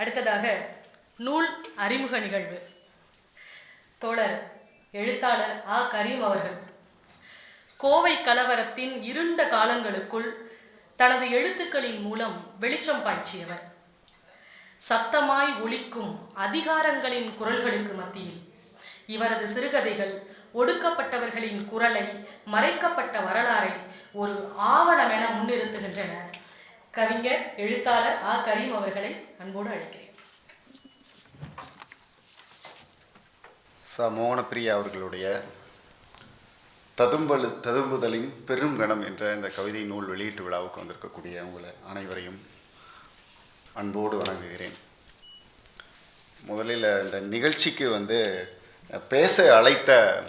அடுத்ததாக நூல் அறிமுக நிகழ்வு. தோழர் எழுத்தாளர் ஆ. கரீம் அவர்கள். கோவை கலவரத்தின் இருண்ட காலங்களுக்குள் தனது எழுத்துக்களின் மூலம் வெளிச்சம் பாய்ச்சியவர். சத்தமாய் ஒழிக்கும் அதிகாரங்களின் குரல்களுக்கு மத்தியில் இவரது சிறுகதைகள் ஒடுக்கப்பட்டவர்களின் குரலை மறைக்கப்பட்ட வரலாறை ஒரு ஆவணமென முன்னிறுத்துகின்றன. கவிஞர் எழுத்தாளர் ஆ. கரீம் அவர்களை அன்போடு அழைக்கிறேன். ச மோகனப்பிரியா அவர்களுடைய ததும்பலு ததும்புதலின் பெரும் கணம் என்ற இந்த கவிதை நூல் வெளியீட்டு விழாவுக்கு வந்திருக்கக்கூடிய உங்களை அனைவரையும் அன்போடு வணங்குகிறேன். முதலில் இந்த நிகழ்ச்சிக்கு வந்து பேச அழைத்த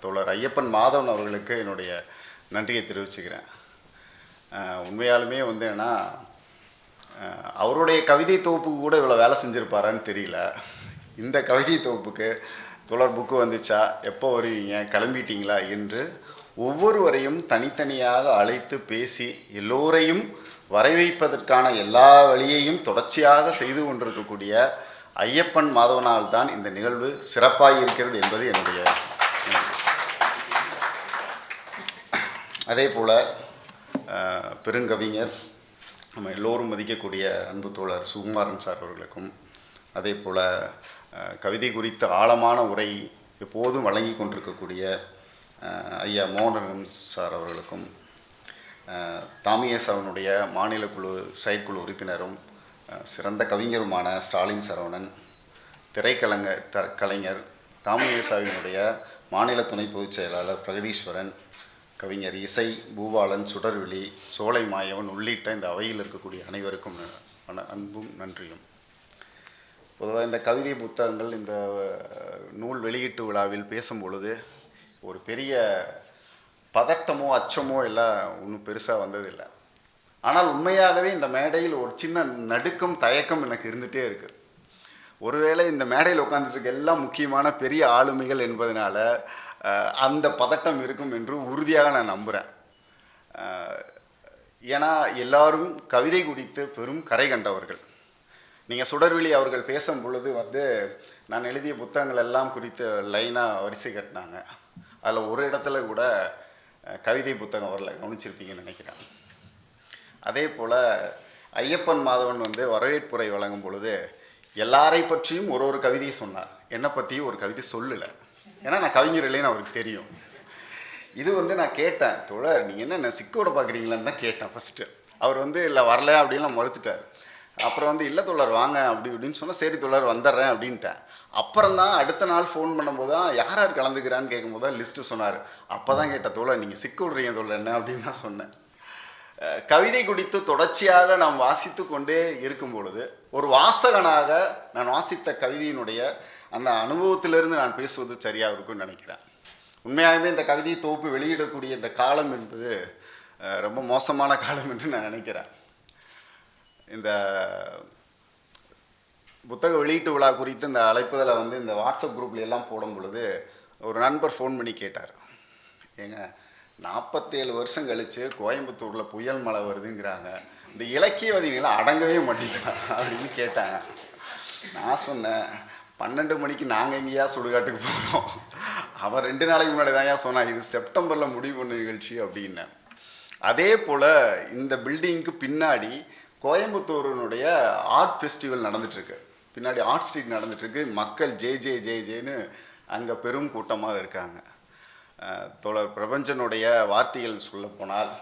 தோழர் ஐயப்பன் மாதவன் அவர்களுக்கு என்னுடைய நன்றியை தெரிவிச்சுக்கிறேன். உண்மையாலுமே வந்து ஏன்னா அவருடைய கவிதை தொகுப்புக்கு கூட இவ்வளோ வேலை செஞ்சுருப்பாரான்னு தெரியல. இந்த கவிதை தொகுப்புக்கு தொடர் புக்கு வந்துச்சா? எப்போ வருவீங்க? கிளம்பிட்டீங்களா? என்று ஒவ்வொருவரையும் தனித்தனியாக அழைத்து பேசி எல்லோரையும் வரவைப்பதற்கான எல்லா வழியையும் தொடர்ச்சியாக செய்து கொண்டிருக்கக்கூடிய ஐயப்பன் மாதவனால் தான் இந்த நிகழ்வு சிறப்பாக இருக்கிறது என்பது என்னுடைய அதே போல் பெருங்கவிஞர் நம்ம எல்லோரும் மதிக்கக்கூடிய அன்பு தோழர் சுகுமாரன் சார் அவர்களுக்கும் அதே போல் கவிதை குறித்த ஆழமான உரை எப்போதும் வழங்கி கொண்டிருக்கக்கூடிய ஐயா மோகனன் சார் அவர்களுக்கும் அஹ், தாமியஸ் அவனுடைய மாநில குழு செயற்குழு உறுப்பினரும் சிறந்த கவிஞருமான ஸ்டாலின் சரவணன் திரைக்கலங்க த கலைஞர் தாமியசாவினுடைய மாநில துணை பொதுச் செயலாளர் பிரகதீஸ்வரன் கவிஞர் இசை பூபாலன் சுடர்விழி சோலை மாயவன் உள்ளிட்ட இந்த அவையில் இருக்கக்கூடிய அனைவருக்கும் அன்பும் நன்றியும். பொதுவாக இந்த கவிதை புத்தகங்கள் இந்த நூல் வெளியீட்டு விழாவில் பேசும் பொழுது ஒரு பெரிய பதட்டமோ அச்சமோ எல்லாம் ஒன்றும் பெருசாக வந்ததில்லை. ஆனால் உண்மையாகவே இந்த மேடையில் ஒரு சின்ன நடுக்கம் தயக்கம் எனக்கு இருந்துகிட்டே இருக்குது ஒருவேளை இந்த மேடையில் உட்காந்துட்டு இருக்க எல்லாம் முக்கியமான பெரிய ஆளுமைகள் என்பதனால அந்த பதட்டம் இருக்கும் என்று உறுதியாக நான் நம்புகிறேன் ஏன்னா எல்லாரும் கவிதை குறித்து பெரும் கரை கண்டவர்கள். நீங்கள் சுடர்விழி அவர்கள் பேசும் பொழுது வந்து நான் எழுதிய புத்தகங்கள் எல்லாம் குறித்து லைனாக வரிசை கட்டினாங்க. அதில் ஒரு இடத்துல கூட கவிதை புத்தகம் வரல கவனிச்சிருப்பீங்கன்னு நினைக்கிறேன். அதே போல் ஐயப்பன் மாதவன் வந்து வரவேற்புரை வழங்கும் பொழுது எல்லாரை பற்றியும் ஒரு ஒரு கவிதையை சொன்னார். என்னை பற்றியும் ஒரு கவிதை சொல்லலை. ஏன்னா நான் கவிஞர் இல்லைன்னு அவருக்கு தெரியும். இது வந்து நான் கேட்டேன் தோழர் நீங்கள் என்ன என்ன சிக்கோட பார்க்குறீங்களான்னு தான் கேட்டேன் ஃபஸ்ட்டு அவர் வந்து இல்லை வரல அப்படின்லாம் மறுத்துட்டார். அப்புறம் வந்து இல்லை தோழர் வாங்க அப்படி இப்படின்னு சொன்னால் சரி தோழர் வந்துடுறேன் அப்படின்ட்டேன். அப்புறம் தான் அடுத்த நாள் ஃபோன் பண்ணும்போது தான் யார் யார் கலந்துக்கிறான்னு கேட்கும்போது தான் லிஸ்ட்டு சொன்னார். அப்போ தான் கேட்ட தோழர் நீங்கள் சிக்க விட்றீங்க தோழர் என்ன? அப்படின்னு தான் சொன்னேன். கவிதை குறித்து தொடர்ச்சியாக நாம் வாசித்து கொண்டே இருக்கும் பொழுது ஒரு வாசகனாக நான் வாசித்த கவிதையினுடைய அந்த அனுபவத்திலிருந்து நான் பேசுவது சரியாக இருக்கும்னு நினைக்கிறேன். உண்மையாகவே இந்த கவிதை தொகுப்பு வெளியிடக்கூடிய இந்த காலம் என்பது ரொம்ப மோசமான காலம் என்று நான் நினைக்கிறேன். இந்த புத்தக வெளியீட்டு விழா குறித்து இந்த அழைப்புதலை வந்து இந்த வாட்ஸ்அப் குரூப்ல எல்லாம் போடும் பொழுது ஒரு நண்பர் ஃபோன் பண்ணி கேட்டார். ஏங்க நாற்பத்தேழு வருஷம் கழித்து கோயம்புத்தூரில் புயல் மழை வருதுங்கிறாங்க. இந்த இலக்கியவாதிகளாம் அடங்கவே மாட்டேங்கிறாங்க அப்படின்னு கேட்டாங்க. நான் சொன்னேன் பன்னெண்டு மணிக்கு நாங்கள் எங்கேயா சுடுகாட்டுக்கு போகிறோம் அவன் ரெண்டு நாளைக்கு முன்னாடி தான் ஏன் சொன்னான் இது செப்டம்பரில் முடிவு பண்ண நிகழ்ச்சி அப்படின்னேன் அதே போல் இந்த பில்டிங்க்கு பின்னாடி கோயம்புத்தூரினுடைய ஆர்ட் ஃபெஸ்டிவல் நடந்துட்டுருக்கு. பின்னாடி ஆர்ட் ஸ்ட்ரீட் நடந்துட்டுருக்கு. மக்கள் ஜே ஜே ஜே ஜேன்னு அங்கே பெரும் கூட்டமாக இருக்காங்க. அஹ், தோழர் பிரபஞ்சனுடைய வார்த்தைகள் சொல்லப்போனால்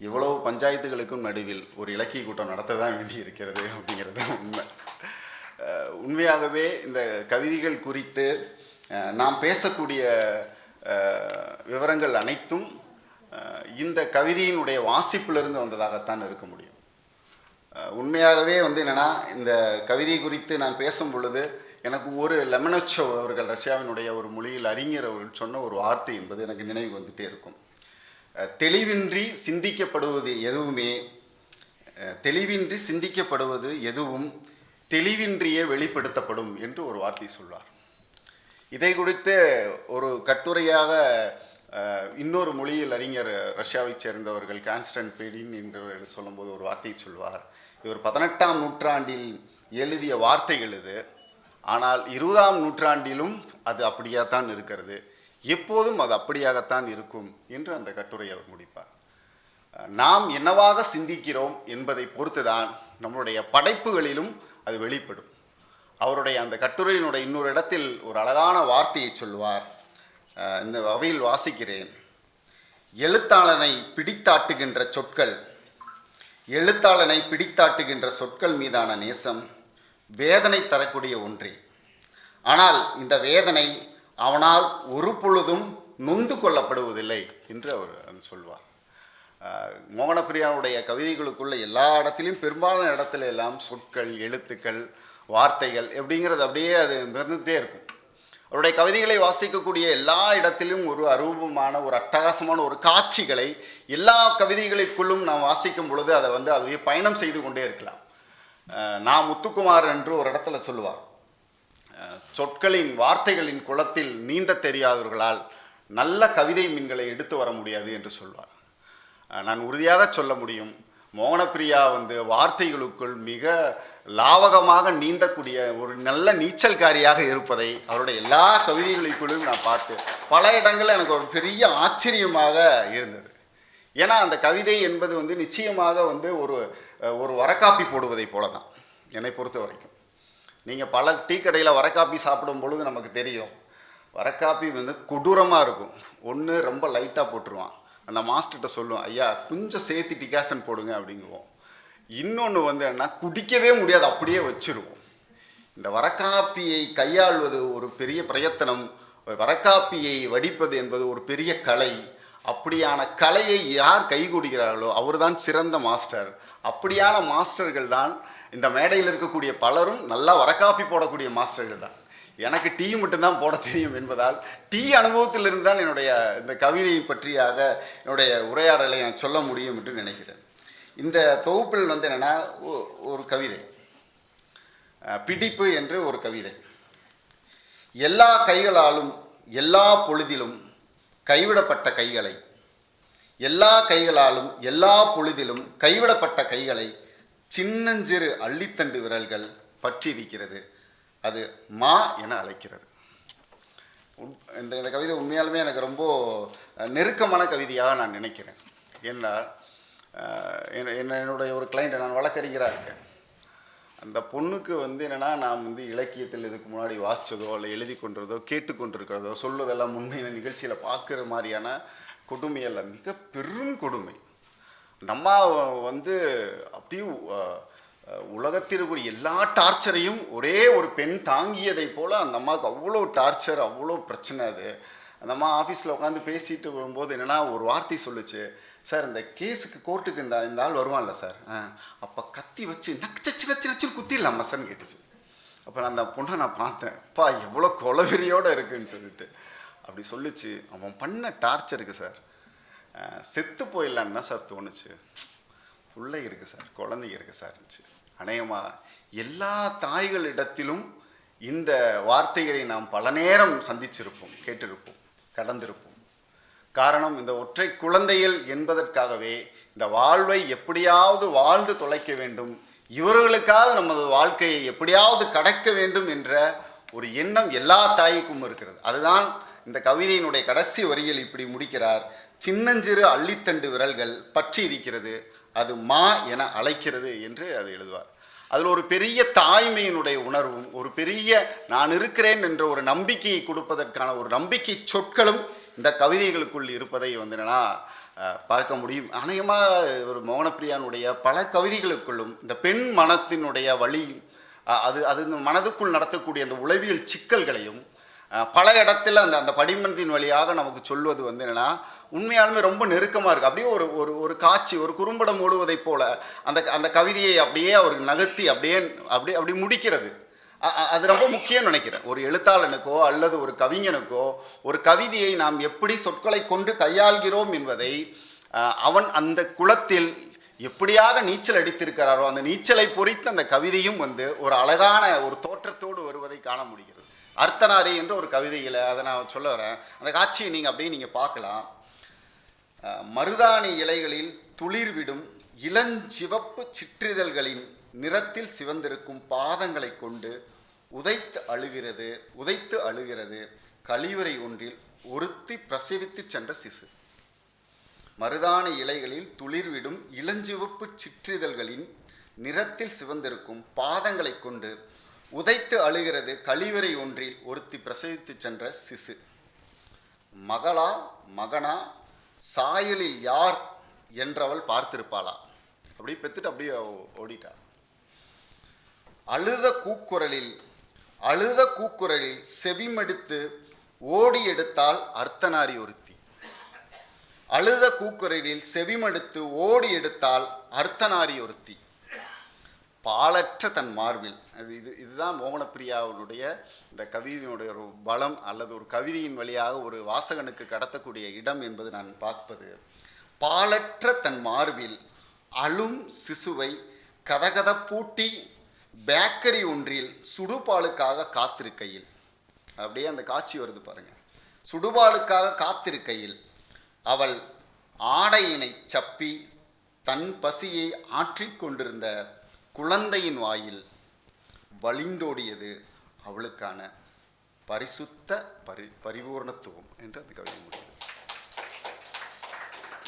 இவ்வளவு பஞ்சாயத்துகளுக்கும் நடுவில் ஒரு இலக்கிய கூட்டம் நடத்த தான் வேண்டி இருக்கிறது அப்படிங்கிறது உண்மை. உண்மையாகவே இந்த கவிதைகள் குறித்து நாம் பேசக்கூடிய விவரங்கள் அனைத்தும் இந்த கவிதையினுடைய வாசிப்பிலிருந்து வந்ததாகத்தான் இருக்க முடியும். உண்மையாகவே வந்து என்னென்னா இந்த கவிதை குறித்து நான் பேசும் பொழுது எனக்கு ஒரு லெமனச்சோ அவர்கள் ரஷ்யாவினுடைய ஒரு மொழியில் அறிஞர் அவர்கள் சொன்ன ஒரு வார்த்தை என்பது எனக்கு நினைவு வந்துட்டே இருக்கும். தெளிவின்றி சிந்திக்கப்படுவது எதுவுமே தெளிவின்றி சிந்திக்கப்படுவது எதுவும் தெளிவின்றியே வெளிப்படுத்தப்படும் என்று ஒரு வார்த்தை சொல்வார். இதை குறித்து ஒரு கட்டுரையாக இன்னொரு மொழியில் அறிஞர் ரஷ்யாவைச் சேர்ந்தவர்கள் கான்ஸ்டன் பேடின் என்று சொல்லும்போது ஒரு வார்த்தையை சொல்வார். இவர் பதினெட்டாம் நூற்றாண்டில் எழுதிய வார்த்தைகள் இது. ஆனால் இருபதாம் நூற்றாண்டிலும் அது அப்படியாத்தான் இருக்கிறது. எப்போதும் அது அப்படியாகத்தான் இருக்கும் என்று அந்த கட்டுரை அவர் முடிப்பார். நாம் என்னவாக சிந்திக்கிறோம் என்பதை பொறுத்துதான் நம்மளுடைய படைப்புகளிலும் அது வெளிப்படும். அவருடைய அந்த கட்டுரையினுடைய இன்னொரு இடத்தில் ஒரு அழகான வார்த்தையை சொல்வார் இந்த அவையில் வாசிக்கிறேன். எழுத்தாளனை பிடித்தாட்டுகின்ற சொற்கள் எழுத்தாளனை பிடித்தாட்டுகின்ற சொற்கள் மீதான நேசம் வேதனை தரக்கூடிய ஒன்றே. ஆனால் இந்த வேதனை அவனால் ஒரு பொழுதும் நொந்து கொள்ளப்படுவதில்லை என்று அவர் சொல்வார். மோகனப்பிரியாவுடைய கவிதைகளுக்குள்ள எல்லா இடத்துலையும் பெரும்பாலான இடத்துல எல்லாம் சொற்கள் எழுத்துக்கள் வார்த்தைகள் எப்படிங்கிறது அப்படியே அது மிதந்துகிட்டே இருக்கும். அவருடைய கவிதைகளை வாசிக்கக்கூடிய எல்லா இடத்திலும் ஒரு அரூபமான ஒரு அட்டகாசமான ஒரு காட்சிகளை எல்லா கவிதைகளுக்குள்ளும் நாம் வாசிக்கும் பொழுது அதை வந்து அதுவே பயணம் செய்து கொண்டே இருக்கலாம். நான் முத்துக்குமார் என்று ஒரு இடத்துல சொல்லுவார். சொற்களின் வார்த்தைகளின் குளத்தில் நீந்த தெரியாதவர்களால் நல்ல கவிதை மீன்களை எடுத்து வர முடியாது என்று சொல்வார். நான் உறுதியாக சொல்ல முடியும். மோகனப்பிரியா வந்து வார்த்தைகளுக்குள் மிக லாவகமாக நீந்தக்கூடிய ஒரு நல்ல நீச்சல்காரியாக இருப்பதை அவருடைய எல்லா கவிதைகளுக்குள்ளும் நான் பார்த்து பல இடங்களில் எனக்கு ஒரு பெரிய ஆச்சரியமாக இருந்தது. ஏன்னா அந்த கவிதை என்பது வந்து நிச்சயமாக வந்து ஒரு ஒரு வரக்காப்பி போடுவதை போல தான் என்னை பொறுத்த வரைக்கும். நீங்கள் பல டீ கடையில் வரக்காப்பி சாப்பிடும் பொழுது நமக்கு தெரியும். வரக்காப்பி வந்து கொடூரமாக இருக்கும். ஒன்று ரொம்ப லைட்டாக போட்டுருவான். அந்த மாஸ்டர்கிட்ட சொல்லுவோம் ஐயா கொஞ்சம் சேர்த்து டிகாசன் போடுங்க அப்படிங்குவோம். இன்னொன்று வந்து என்ன குடிக்கவே முடியாது அப்படியே வச்சிருவோம். இந்த வரக்காப்பியை கையாள்வது ஒரு பெரிய பிரயத்தனம். வரக்காப்பியை வடிப்பது என்பது ஒரு பெரிய கலை. அப்படியான கலையை யார் கைகூடுகிறார்களோ அவர்தான் சிறந்த மாஸ்டர். அப்படியான மாஸ்டர்கள் தான் இந்த மேடையில் இருக்கக்கூடிய பலரும் நல்லா வரக்காப்பி போடக்கூடிய மாஸ்டர்கள் தான். எனக்கு டீ மட்டும்தான் போட தெரியும் என்பதால் டீ அனுபவத்திலிருந்து தான் என்னுடைய இந்த கவிதையை பற்றியாக என்னுடைய உரையாடலை நான் சொல்ல முடியும் என்று நினைக்கிறேன். இந்த தொகுப்பில் வந்து என்னென்னா ஒரு கவிதை. பிடிப்பு என்று ஒரு கவிதை. எல்லா கைகளாலும் எல்லா பொழுதிலும் கைவிடப்பட்ட கைகளை எல்லா கைகளாலும் எல்லா பொழுதிலும் கைவிடப்பட்ட கைகளை சின்னஞ்சிறு அள்ளித்தண்டு விரல்கள் பற்றியிருக்கிறது. அது மா என அழைக்கிறது. உண்- இந்த இந்த கவிதை உண்மையாலுமே எனக்கு ரொம்ப நெருக்கமான கவிதையாக நான் நினைக்கிறேன். ஏன்னால் என்ன- என்ன- என்னுடைய ஒரு கிளைண்ட்டை நான் வழக்கறிஞராக இருக்கேன். அந்த பொண்ணுக்கு வந்து என்னென்னா நான் வந்து இலக்கியத்தில் இதுக்கு முன்னாடி வாசித்ததோ இல்லை எழுதி கொண்டிருந்தோ கேட்டுக்கொண்டிருக்கிறதோ சொல்வதெல்லாம் உண்மையான நிகழ்ச்சியில் பார்க்குற மாதிரியான கொடுமையெல்லாம் மிக பெரும் கொடுமை. அந்த அம்மா வந்து அப்படியே உலகத்தில் இருக்கக்கூடிய எல்லா டார்ச்சரையும் ஒரே ஒரு பெண் தாங்கியதை போல் அந்த அம்மாவுக்கு அவ்வளோ டார்ச்சர் அவ்வளோ பிரச்சனை அது. அந்த அம்மா ஆஃபீஸில் உட்காந்து பேசிட்டு வரும்போது என்னென்னா ஒரு வார்த்தை சொல்லுச்சு. சார் இந்த கேஸுக்கு கோர்ட்டுக்கு இந்த இந்த ஆள் வருவான்ல சார். அப்போ கத்தி வச்சு நச்சு நச்சு நச்சு நச்சுன்னு குத்திடலாமா சார்னு கேட்டுச்சு. அப்போ நான் அந்த பொண்ணை நான் பார்த்தேன். அப்பா எவ்வளோ கொலவெறியோடு இருக்குன்னு சொல்லிட்டு. அப்படி சொல்லுச்சு. அவன் பண்ண டார்ச்சருக்கு சார். செத்து போயிடலான்னு தான் சார் தோணுச்சு. பிள்ளை இருக்குது சார் குழந்தைங்க இருக்குது சார்னுச்சு அநேகமாக எல்லா தாய்களிடத்திலும் இந்த வார்த்தைகளை நாம் பல நேரம் சந்திச்சிருப்போம் கேட்டிருப்போம் கடந்திருப்போம். காரணம் இந்த ஒற்றை குழந்தைகள் என்பதற்காகவே இந்த வாழ்வை எப்படியாவது வாழ்ந்து தொலைக்க வேண்டும் இவர்களுக்காக நமது வாழ்க்கையை எப்படியாவது கடக்க வேண்டும் என்ற ஒரு எண்ணம் எல்லா தாய்க்கும் இருக்கிறது. அதுதான் இந்த கவிதையினுடைய கடைசி வரியில் இப்படி முடிக்கிறார் சின்னஞ்சிறு அள்ளித்தண்டு விரல்கள் பற்றி இருக்கிறது அது மா என அழைக்கிறது என்று அது எழுதுவார். அதில் ஒரு பெரிய தாய்மையினுடைய உணர்வும் ஒரு பெரிய நான் இருக்கிறேன் என்ற ஒரு நம்பிக்கையை கொடுப்பதற்கான ஒரு நம்பிக்கை சொற்களும் இந்த கவிதைகளுக்குள் இருப்பதை வந்து என்னன்னா பார்க்க முடியும். அநேகமாக ஒரு மோகனப்பிரியானுடைய பல கவிதைகளுக்குள்ளும் இந்த பெண் மனத்தினுடைய வழி அது அது இந்த மனதுக்குள் நடத்தக்கூடிய அந்த உளவியல் சிக்கல்களையும் பல இடத்துல அந்த அந்த படிமனத்தின் வழியாக நமக்கு சொல்வது வந்து என்னென்னா உண்மையாலுமே ரொம்ப நெருக்கமாக இருக்குது அப்படியே ஒரு ஒரு ஒரு காட்சி ஒரு குறும்படம் ஓடுவதைப் போல அந்த அந்த கவிதையை அப்படியே அவருக்கு நகர்த்தி அப்படியே அப்படியே அப்படி முடிக்கிறது. அது ரொம்ப முக்கியம் நினைக்கிறேன். ஒரு எழுத்தாளனுக்கோ அல்லது ஒரு கவிஞனுக்கோ ஒரு கவிதையை நாம் எப்படி சொற்களை கொண்டு கையாள்கிறோம் என்பதை அவன் அந்த குளத்தில் எப்படியாக நீச்சல் அடித்திருக்கிறாரோ அந்த நீச்சலை பொறித்து அந்த கவிதையும் வந்து ஒரு அழகான ஒரு தோற்றத்தோடு வருவதை காண முடிகிறது. அர்த்தனாரி என்ற ஒரு கவிதையில் அதை நான் சொல்ல வரேன். அந்த காட்சியை நீங்கள் அப்படியே நீங்கள் பார்க்கலாம். மருதாணி இலைகளில் துளிர்விடும் இளஞ்சிவப்பு சிற்றிதழ்களின் நிறத்தில் சிவந்திருக்கும் பாதங்களை கொண்டு உதைத்து அழுகிறது உதைத்து அழுகிறது. கழிவறை ஒன்றில் ஒருத்தி பிரசவித்து சென்ற சிசு. மருதான இலைகளில் துளிர்விடும் இளஞ்சிவப்பு சிற்றிதழ்களின் நிறத்தில் சிவந்திருக்கும் பாதங்களை கொண்டு உதைத்து அழுகிறது கழிவறை ஒன்றில் ஒருத்தி பிரசவித்து சென்ற சிசு. மகளா மகனா சாயலில் யார் என்றவள் பார்த்திருப்பாளா? அப்படி பெத்துட்டு அப்படியே ஓடிட்டா. அழுத கூக்குரலில் அழுத கூக்குரலில் செவிமடுத்து ஓடி எடுத்தால் அர்த்தநாரி ஒருத்தி. அழுத கூக்குரலில் செவிமடுத்து ஓடி எடுத்தால் அர்த்தநாரி ஒருத்தி. பாலற்ற தன் மார்பில் அது இது இதுதான் மோகனப்பிரியாவினுடைய இந்த கவிதையினுடைய ஒரு பலம் அல்லது ஒரு கவிதையின் வழியாக ஒரு வாசகனுக்கு கடத்தக்கூடிய இடம் என்பது நான் பார்ப்பது. பாலற்ற தன் மார்பில் அழும் சிசுவை கதகதப்பூட்டி பேக்கரி ஒன்றில் சுடுபாலுக்காக காத்திருக்கையில். அப்படியே அந்த காட்சி வருது பாருங்கள் சுடுபாலுக்காக காத்திருக்கையில் அவள் ஆடையினை சப்பி தன் பசியை ஆற்றிக்கொண்டிருந்த குழந்தையின் வாயில் வழிந்தோடியது அவளுக்கான பரிசுத்த பரி பரிபூர்ணத்துவம் என்று அந்த கவிதை முடியும்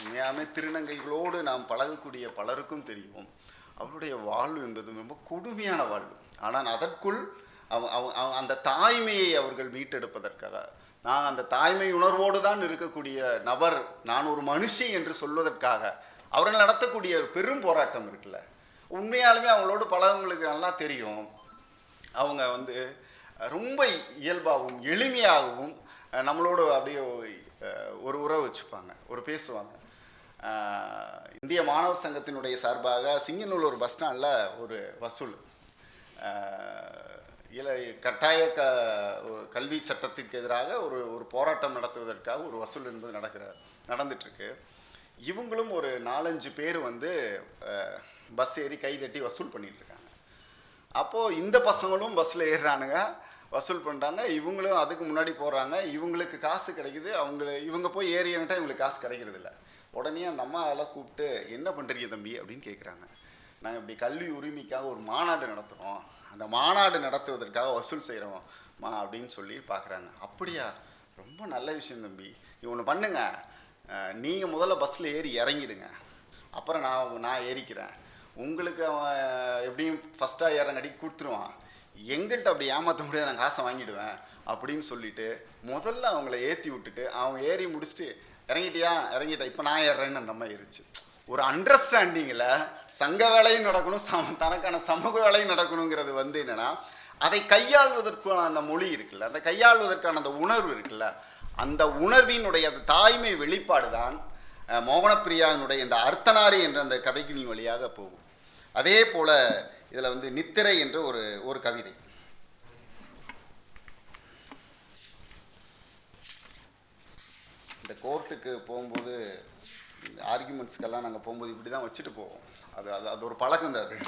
உண்மையாமே திருநங்கைகளோடு நாம் பழகக்கூடிய பலருக்கும் தெரியும். அவளுடைய வாழ்வு என்பது ரொம்ப கொடுமையான வாழ்வு. ஆனால் அதற்குள் அவ- அவ- அவ- அந்த தாய்மையை அவர்கள் மீட்டெடுப்பதற்காக நான் அந்த தாய்மை உணர்வோடு தான் இருக்கக்கூடிய நபர் நான் ஒரு மனுஷி என்று சொல்வதற்காக அவர்கள் நடத்தக்கூடிய ஒரு பெரும் போராட்டம் இருக்குல்ல. உண்மையாலுமே அவங்களோடு பழகவங்களுக்கு நல்லா தெரியும். அவங்க வந்து ரொம்ப இயல்பாகவும் எளிமையாகவும் நம்மளோட அப்படியே ஒரு உறவு வச்சுப்பாங்க ஒரு பேசுவாங்க. இந்திய மாணவர் சங்கத்தினுடைய சார்பாக சிங்கநல்லூர் பஸ் ஸ்டாண்டில் ஒரு வசூல். இல கட்டாய க ஒரு கல்வி சட்டத்திற்கு எதிராக ஒரு ஒரு போராட்டம் நடத்துவதற்காக ஒரு வசூல் என்பது நடக்கிற நடந்துட்டுருக்கு. இவங்களும் ஒரு நாலஞ்சு பேர் வந்து பஸ் ஏறி கை தட்டி வசூல் பண்ணிட்டு அப்போது இந்த பசங்களும் பஸ்ஸில் ஏறுறானுங்க. வசூல் பண்ணுறாங்க இவங்களும் அதுக்கு முன்னாடி போகிறாங்க இவங்களுக்கு காசு கிடைக்குது. அவங்க இவங்க போய் ஏறியன்ட்டா இவங்களுக்கு காசு கிடைக்கிறது இல்லை உடனே அந்த அம்மா எல்லாம் கூப்பிட்டு என்ன பண்ணுறீங்க தம்பி? அப்படின்னு கேட்குறாங்க நாங்கள் இப்படி கல்வி உரிமைக்காக ஒரு மாநாடு நடத்துகிறோம் அந்த மாநாடு நடத்துவதற்காக வசூல் செய்கிறோம் மா அப்படின்னு சொல்லி பார்க்குறாங்க அப்படியா? ரொம்ப நல்ல விஷயம் தம்பி. இவனை பண்ணுங்க. நீங்கள் முதல்ல பஸ்ஸில் ஏறி இறங்கிடுங்க. அப்புறம் நான் நான் ஏறிக்கிறேன். உங்களுக்கு அவன் எப்படியும் ஃபஸ்ட்டாக ஏறங்காட்டி கொடுத்துருவான். எங்கள்கிட்ட அப்படி ஏமாற்ற முடியாது நான் காசை வாங்கிடுவேன் அப்படின்னு சொல்லிட்டு முதல்ல அவங்கள ஏற்றி விட்டுட்டு அவங்க ஏறி முடிச்சுட்டு இறங்கிட்டியா? இறங்கிட்டா இப்போ நான் ஏறுறேன்னு அந்த அம்மா ஏறிச்சு ஒரு அண்டர்ஸ்டாண்டிங்கில் சங்க வேலையும் நடக்கணும் சம தனக்கான சமூக வேலையும் நடக்கணுங்கிறது வந்து என்னென்னா அதை கையாள்வதற்கான அந்த மொழி இருக்குல்ல அந்த கையாள்வதற்கான அந்த உணர்வு இருக்குல்ல அந்த உணர்வினுடைய அந்த தாய்மை வெளிப்பாடு தான் மோகனப்பிரியாவினுடைய இந்த அர்த்தனாரி என்ற அந்த கதைகளின் வழியாக போகும். அதே போல இதில் வந்து நித்திரை என்ற ஒரு ஒரு கவிதை. இந்த கோர்ட்டுக்கு போகும்போது ஆர்கியூமெண்ட்ஸ்க்கெல்லாம் நாங்கள் போகும்போது இப்படி தான் வச்சுட்டு போவோம். அது அது அது ஒரு பழக்கம் தான் அது.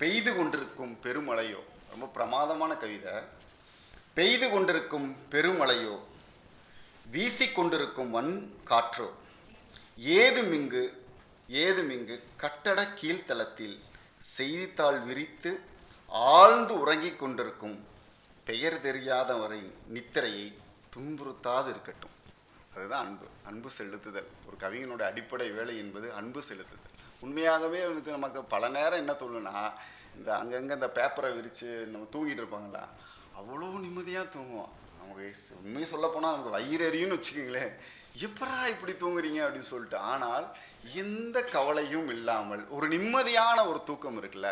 பெய்து கொண்டிருக்கும் பெருமழையோ ரொம்ப பிரமாதமான கவிதை. பெய்து கொண்டிருக்கும் பெருமழையோ வீசிக்கொண்டிருக்கும் வன் காற்றோ ஏதுமிங்கு ஏதுமிங்கு கட்டட கீழ்த்தளத்தில் செய்தித்தாள் விரித்து ஆழ்ந்து உறங்கிக் கொண்டிருக்கும் பெயர் தெரியாதவரின் நித்திரையை துன்புறுத்தாது இருக்கட்டும். அதுதான் அன்பு. அன்பு செலுத்துதல். ஒரு கவிஞனோட அடிப்படை வேலை என்பது அன்பு செலுத்துதல். உண்மையாகவே அவனுக்கு நமக்கு பல நேரம் என்ன தோணுன்னா இந்த அங்கங்கே இந்த பேப்பரை விரித்து நம்ம தூங்கிட்டு இருப்பாங்களா? அவ்வளோ நிம்மதியாக தூங்குவோம் நமக்கு உண்மையை சொல்லப்போனால் நமக்கு வயிறு எரியும்னு வச்சுக்கோங்களேன். எப்படா இப்படி தூங்குறீங்க அப்படின்னு சொல்லிட்டு ஆனால் எந்த கவலையும் இல்லாமல் ஒரு நிம்மதியான ஒரு தூக்கம் இருக்குல்ல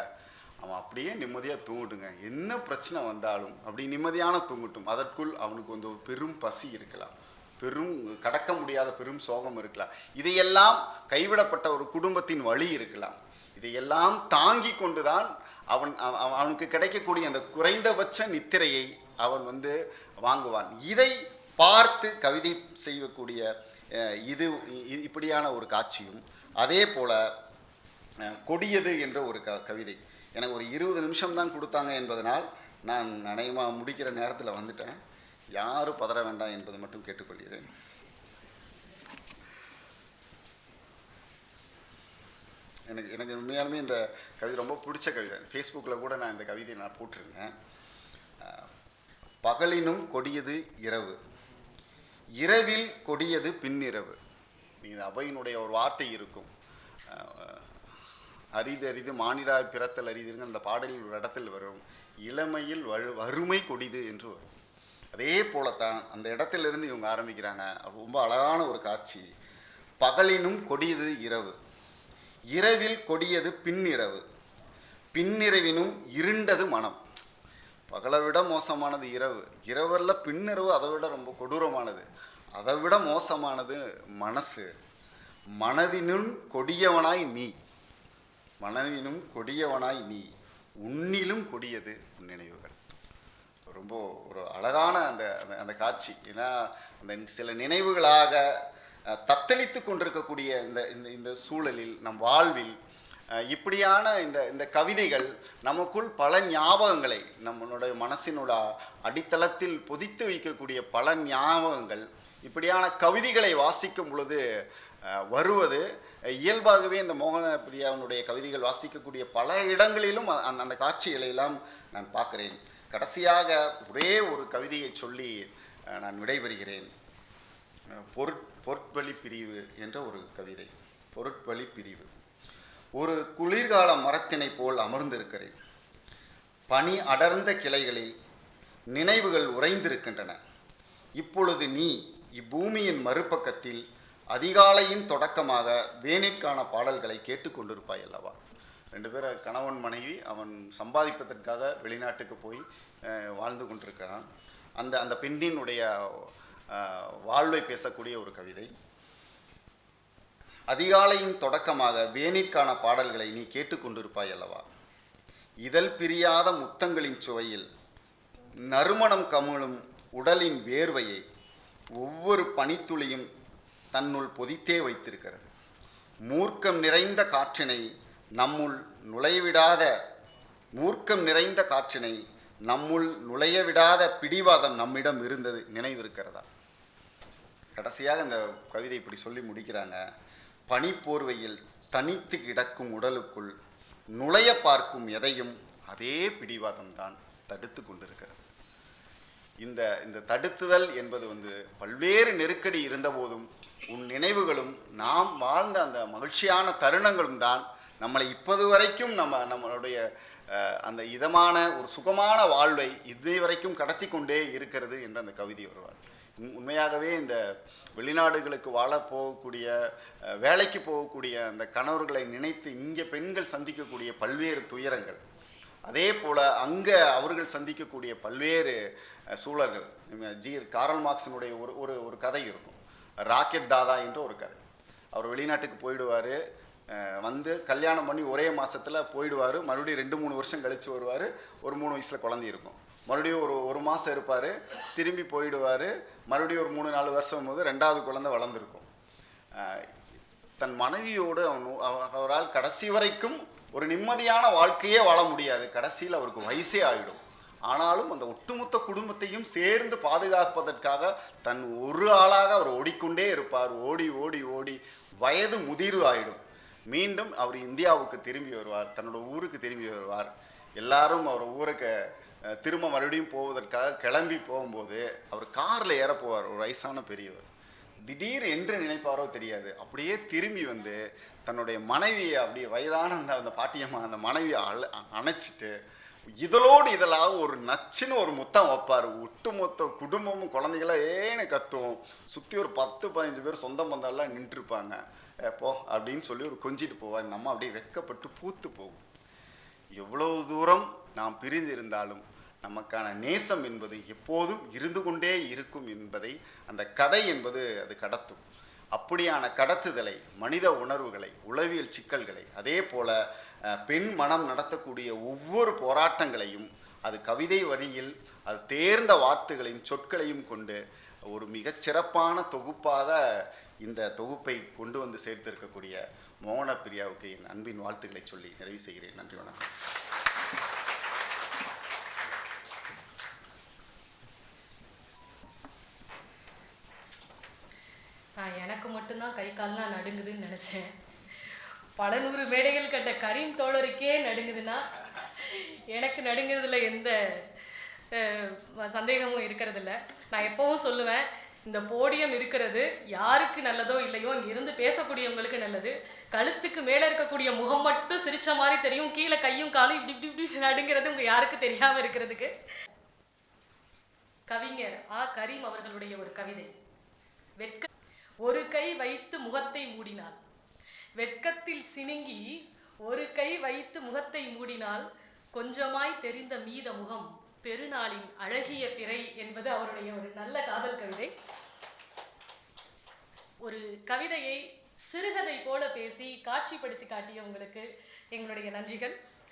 அவன் அப்படியே நிம்மதியாக தூங்கட்டுங்க. என்ன பிரச்சனை வந்தாலும் அப்படி நிம்மதியான தூங்கட்டும். அதற்குள் அவனுக்கு வந்து ஒரு பெரும் பசி இருக்கலாம். பெரும் கடக்க முடியாத பெரும் சோகம் இருக்கலாம். இதையெல்லாம் கைவிடப்பட்ட ஒரு குடும்பத்தின் வழி இருக்கலாம். இதையெல்லாம் தாங்கி கொண்டுதான் அவன் அவனுக்கு கிடைக்கக்கூடிய அந்த குறைந்தபட்ச நித்திரையை அவன் வந்து வாங்குவான். இதை பார்த்து கவிதை செய்யக்கூடிய இது இப்படியான ஒரு காட்சியும் அதே போல் கொடியது என்ற ஒரு க கவிதை. எனக்கு ஒரு இருபது நிமிஷம் தான் கொடுத்தாங்க என்பதனால் நான் நனையமாக முடிக்கிற நேரத்தில் வந்துட்டேன். யாரும் பதற வேண்டாம் என்பது மட்டும் கேட்டுக்கொள்கிறேன். எனக்கு எனக்கு உண்மையாலுமே இந்த கவிதை ரொம்ப பிடிச்ச கவிதை. ஃபேஸ்புக்கில் கூட நான் இந்த கவிதையை நான் போட்டிருந்தேன். பகலினும் கொடியது இரவு. இரவில் கொடியது பின்னிரவு. இது அவையினுடைய ஒரு வார்த்தை இருக்கும். அரிது அரிது மானிடாய் பிறத்தல் அரிதுங்க அந்த பாடலில் ஒரு இடத்தில் வரும். இளமையில் வரு வறுமை கொடிது என்று வரும். அதே போலத்தான் அந்த இடத்திலிருந்து இவங்க ஆரம்பிக்கிறாங்க. ரொம்ப அழகான ஒரு காட்சி. பகலினும் கொடியது இரவு. இரவில் கொடியது பின்னிரவு. பின்னிரவினும் இருண்டது மனம். பகலை விட மோசமானது இரவு. இரவல்ல பின்னிரவு அதை விட ரொம்ப கொடூரமானது. அதை விட மோசமானது மனசு. மனதினும் கொடியவனாய் நீ. மனதினும் கொடியவனாய் நீ. உன்னிலும் கொடியது நினைவுகள். ரொம்ப ஒரு அழகான அந்த அந்த- அந்த காட்சி. ஏன்னா அந்த சில நினைவுகளாக தத்தளித்து கொண்டிருக்கக்கூடிய இந்த இந்த இந்த சூழலில் நம் வாழ்வில் இப்படியான இந்த இந்த கவிதைகள் நமக்குள் பல ஞாபகங்களை நம்மளுடைய மனசினோட அடித்தளத்தில் பொதித்து வைக்கக்கூடிய பல ஞாபகங்கள் இப்படியான கவிதைகளை வாசிக்கும் பொழுது வருவது இயல்பாகவே இந்த மோகன பிரியாவினுடைய கவிதைகள் வாசிக்கக்கூடிய பல இடங்களிலும் அந்த அந்த காட்சிகளை எல்லாம் நான் பார்க்குறேன். கடைசியாக ஒரே ஒரு கவிதையை சொல்லி நான் விடைபெறுகிறேன். பொருட் பொருட்வழி பிரிவு என்ற ஒரு கவிதை. பொருட்வழி பிரிவு. ஒரு குளிர்கால மரத்தினை போல் அமர்ந்திருக்கிறேன். பனி அடர்ந்த கிளைகளில் நினைவுகள் உறைந்திருக்கின்றன. இப்பொழுது நீ இப்பூமியின் மறுபக்கத்தில் அதிகாலையின் தொடக்கமாக வேனிற்கான பாடல்களை கேட்டுக்கொண்டிருப்பாய் அல்லவா? ரெண்டு பேரும் கணவன் மனைவி அவன் சம்பாதிப்பதற்காக வெளிநாட்டுக்கு போய் வாழ்ந்து கொண்டிருக்கிறான். அந்த அந்த பெண்ணினுடைய வாழ்வை பேசக்கூடிய ஒரு கவிதை. அதிகாலையின் தொடக்கமாக வேனிற்கான பாடல்களை நீ கேட்டுக்கொண்டிருப்பாய் அல்லவா இதழ் பிரியாத முத்தங்களின் சுவையில் நறுமணம் கமழும் உடலின் வேர்வையை ஒவ்வொரு பனித்துளியும் தன்னுள் பொதித்தே வைத்திருக்கிறது. மூர்க்கம் நிறைந்த காற்றினை நம்முள் நுழையவிடாத மூர்க்கம் நிறைந்த காற்றினை நம்முள் நுழையவிடாத பிடிவாதம் நம்மிடம் இருந்தது நினைவிருக்கிறதா? கடைசியாக இந்த கவிதை இப்படி சொல்லி முடிக்கிறாங்க. பனிப்போர்வையில் தனித்து கிடக்கும் உடலுக்குள் நுழைய பார்க்கும் எதையும் அதே பிடிவாதம் தான் தடுத்து கொண்டிருக்கிறது. இந்த இந்த தடுத்துதல் என்பது வந்து பல்வேறு நெருக்கடி இருந்தபோதும் உன் நினைவுகளும் நாம் வாழ்ந்த அந்த மகிழ்ச்சியான தருணங்களும் தான் நம்மளை இப்போது வரைக்கும் நம்ம நம்மளுடைய அந்த இதமான ஒரு சுகமான வாழ்வை இதுவரைக்கும் வரைக்கும் கடத்தி கொண்டே இருக்கிறது என்று அந்த கவிதை வருவார். உண்மையாகவே இந்த வெளிநாடுகளுக்கு வாழ போகக்கூடிய வேலைக்கு போகக்கூடிய அந்த கணவர்களை நினைத்து இங்கே பெண்கள் சந்திக்கக்கூடிய பல்வேறு துயரங்கள். அதே போல் அங்கே அவர்கள் சந்திக்கக்கூடிய பல்வேறு சூழல்கள். ஜி காரல் மார்க்ஸினுடைய ஒரு ஒரு ஒரு கதை இருக்கும். ராக்கெட் தாதா என்ற ஒரு கதை. அவர் வெளிநாட்டுக்கு போயிடுவார். வந்து கல்யாணம் பண்ணி ஒரே மாதத்தில் போயிடுவார். மறுபடியும் ரெண்டு மூணு வருஷம் கழித்து வருவார். ஒரு மூணு வயசில் குழந்தை இருக்கும். மறுபடியும் ஒரு ஒரு மாதம் இருப்பார் திரும்பி போயிடுவார். மறுபடியும் ஒரு மூணு நாலு வருஷம் போது ரெண்டாவது குழந்தை வளர்ந்துருக்கும். தன் மனைவியோடு அவன் அவரால் கடைசி வரைக்கும் ஒரு நிம்மதியான வாழ்க்கையே வாழ முடியாது. கடைசியில் அவருக்கு வயசே ஆகிடும் ஆனாலும் அந்த ஒட்டுமொத்த குடும்பத்தையும் சேர்ந்து பாதுகாப்பதற்காக தன் ஒரு ஆளாக அவர் ஓடிக்கொண்டே இருப்பார். ஓடி ஓடி ஓடி வயது முதிர்வு ஆயிடும். மீண்டும் அவர் இந்தியாவுக்கு திரும்பி வருவார். தன்னோட ஊருக்கு திரும்பி வருவார். எல்லாரும் அவர் ஊருக்கு திரும்ப மறுபடியும் போவதற்காக கிளம்பி போகும்போது அவர் காரில் ஏற போவார் ஒரு வயசான பெரியவர். திடீர் என்று நினைப்பாரோ தெரியாது. அப்படியே திரும்பி வந்து தன்னுடைய மனைவியை அப்படியே வயதான அந்த அந்த பாட்டியம்மா அந்த மனைவியை அழ அணைச்சிட்டு இதழோடு இதழாக ஒரு நச்சுன்னு ஒரு முத்தம் வைப்பார். ஒட்டுமொத்த குடும்பமும் குழந்தைகள ஏன்னு கத்தும். சுற்றி ஒரு பத்து பதினஞ்சு பேர் சொந்த பந்தம்லாம் நின்றுருப்பாங்க. போ அப்படின்னு சொல்லி ஒரு கொஞ்சிட்டு போவார். இந்த அம்மா அப்படியே வெக்கப்பட்டு பூத்து போகும். எவ்வளவு தூரம் நாம் பிரிந்திருந்தாலும் நமக்கான நேசம் என்பது எப்போதும் இருந்து கொண்டே இருக்கும் என்பதை அந்த கதை என்பது அது கடத்தும். அப்படியான கடத்துதலை மனித உணர்வுகளை உளவியல் சிக்கல்களை அதே போல் பெண் மனம் நடத்தக்கூடிய ஒவ்வொரு போராட்டங்களையும் அது கவிதை வழியில் அது தேர்ந்த வார்த்தைகளையும் சொற்களையும் கொண்டு ஒரு மிகச்சிறப்பான தொகுப்பாக இந்த தொகுப்பை கொண்டு வந்து சேர்த்திருக்கக்கூடிய மோகன பிரியாவுக்கு என் அன்பின் வாழ்த்துக்களை சொல்லி நிறைவு செய்கிறேன். நன்றி வணக்கம். எனக்கு மட்டும்தான் கை கால்லாம் நடுங்குதுன்னு நினச்சேன். பல நூறு மேடைகள் கட்ட கரீம் தோழருக்கே நடுங்குதுன்னா எனக்கு நடுங்குறதுல எந்த சந்தேகமும் இருக்கிறதில்ல. நான் எப்பவும் சொல்லுவேன் இந்த போடியம் இருக்கிறது யாருக்கு நல்லதோ இல்லையோ இங்கே இருந்து பேசக்கூடியவங்களுக்கு நல்லது. கழுத்துக்கு மேலே இருக்கக்கூடிய முகம் மட்டும் சிரிச்ச மாதிரி தெரியும் கீழே கையும் காலும் இப்படி இப்படி இப்படி நடுங்கிறது உங்கள் யாருக்கு தெரியாமல் இருக்கிறதுக்கு. கவிஞர் ஆ கரீம் அவர்களுடைய ஒரு கவிதை. வெட்க ஒரு கை வைத்து முகத்தை மூடினாள். வெட்கத்தில் சினுங்கி ஒரு கை வைத்து முகத்தை மூடினால் கொஞ்சமாய் தெரிந்த மீத முகம் பெருநாளின் அழகிய பிறை என்பது அவருடைய ஒரு நல்ல காதல் கவிதை. ஒரு கவிதையை சிறுகதை போல பேசி காட்சிப்படுத்தி காட்டிய உங்களுக்கு எங்களுடைய நன்றிகள்.